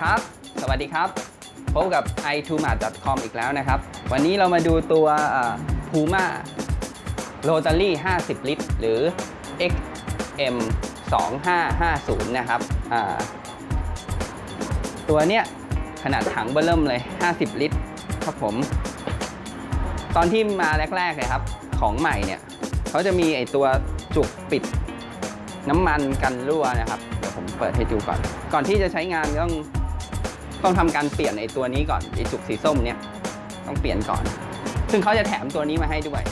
ครับ สวัสดีครับ พบกับ i t o m a t c o m อีกแล้วนะครับ วันนี้เรามาดูตัวเอ่อ Puma Rotary 50 ลิตร หรือ XM 2550 นะครับตัวเนี้ยขนาดถังเบอร์เริ่มเลย 50 ลิตร ครับผม ตอนที่มาแรกๆเลยครับ ของใหม่เนี่ยเขาจะมีไอตัวจุกปิดน้ำมันกันรั่วนะครับ ผมเปิดให้ดูก่อน ก่อนที่จะใช้งานต้องต้องทำการเปลี่ยนไอตัวนี้ก่อนไอจุกสีส้มเนี่ยต้องเปลี่ยนก่อน ซึ่งเขาจะแถมตัวนี้มาให้ด้วย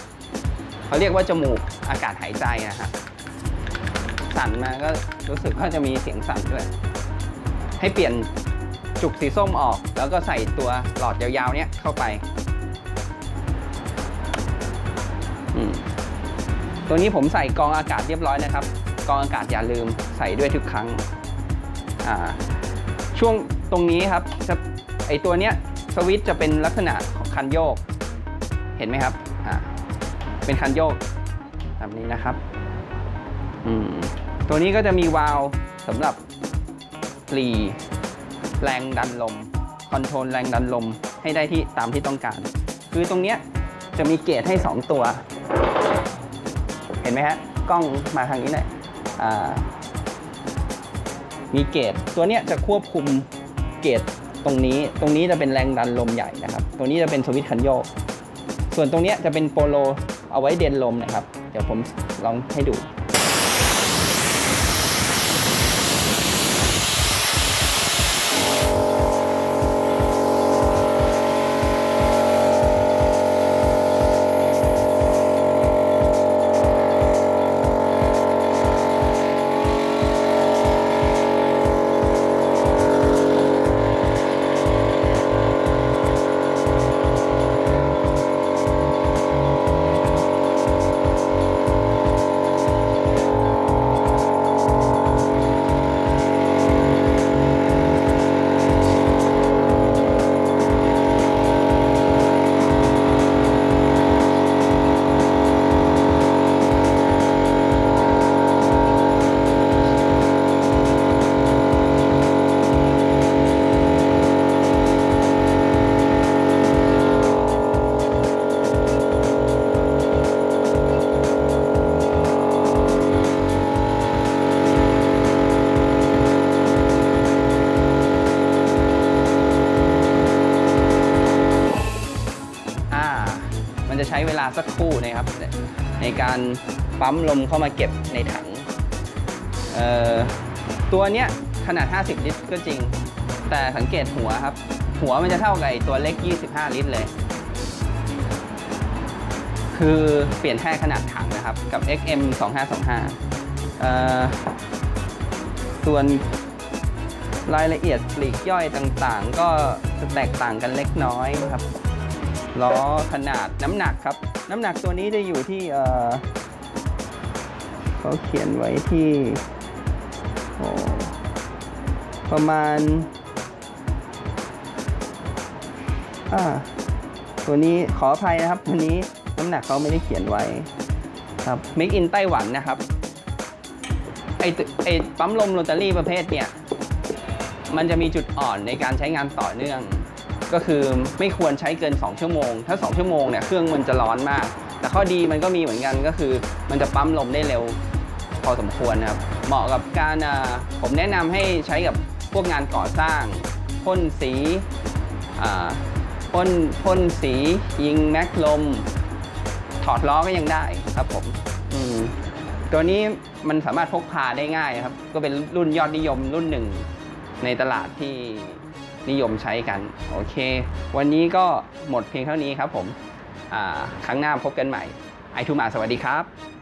เขาเรียกว่าจมูกอากาศหายใจนะครับสั่นมาก็รู้สึกว่าจะมีเสียงสั่นด้วย ให้เปลี่ยนจุกสีส้มออก แล้วก็ใส่ตัวหลอดยาวๆเนี้ยเข้าไปตัวนี้ผมใส่กองอากาศเรียบร้อยนะครับ กรองอากาศอย่าลืมใส่ด้วยทุกครั้ง ช่วงตรงนี้ครับไอตัวเนี้ยสวิตจะเป็นลักษณะของคันโยก เห็นไหมครับเป็นคันโยกแบบนี้นะครับตัวนี้ก็จะมีวาล์วสำหรับปลีแรงดันลมคอนโทรลแรงดันลมให้ได้ที่ตามที่ต้องการ คือตรงเนี้ยจะมีเกจให้ 2 ตัว เห็นไหมฮะ กล้องมาทางนี้หน่อย มีเกจตัวเนี้ยจะควบคุมเกจตรงนี้ ตรงนี้จะเป็นแรงดันลมใหญ่นะครับตรงนี้จะเป็นสวิตช์คันโยก ส่วนตรงเนี้ยจะเป็นโปโลเอาไว้เดินลมนะครับ เดี๋ยวผมลองให้ดู มันจะใช้เวลาสักครู่นะครับ ในการปั๊มลมเข้ามาเก็บในถังตัวเนี้ยขนาด 50 ลิตรก็จริง แต่สังเกตหัวครับ หัวมันจะเท่ากับตัวเล็ก 25 ลิตรเลย คือเปลี่ยนแค่ขนาดถังนะครับ กับ XM 2525ส่วนรายละเอียดปลีกย่อยต่างๆ ก็จะแตกต่างกันเล็กน้อยครับ ล้อขนาดน้ำหนักครับ น้ำหนักตัวนี้จะอยู่ที่เออเขาเขียนไว้ที่ประมาณาตัวนี้ขออภัยนะครับ ตัวนี้น้ำหนักเขาไม่ได้เขียนไว้ครับ Make in ไต้หวันนะครับไอตัวไอปั๊มลมโรตารี่ประเภทเนี่ย มันจะมีจุดอ่อนในการใช้งานต่อเนื่อง ก็คือไม่ควรใช้เกิน 2 ชั่วโมง ถ้า 2 ชั่วโมงเนี่ยเครื่องมันจะร้อนมาก แต่ข้อดีมันก็มีเหมือนกันก็คือ มันจะปั๊มลมได้เร็วพอสมควรนะครับ เหมาะกับการผมแนะนำให้ใช้กับพวกงานก่อสร้างพ่นสีพ่นพ่นสียิงแม็กลม ถอดล้อก็ยังได้ครับผมมตัวนี้มันสามารถพกพาได้ง่ายครับ ก็เป็นรุ่นยอดนิยมรุ่นหนึ่งในตลาดที่ นิยมใช้กันโอเค วันนี้ก็หมดเพียงเท่านี้ครับผมครั้งหน้าพบกันใหม่ไอทูมาสวัสดีครับ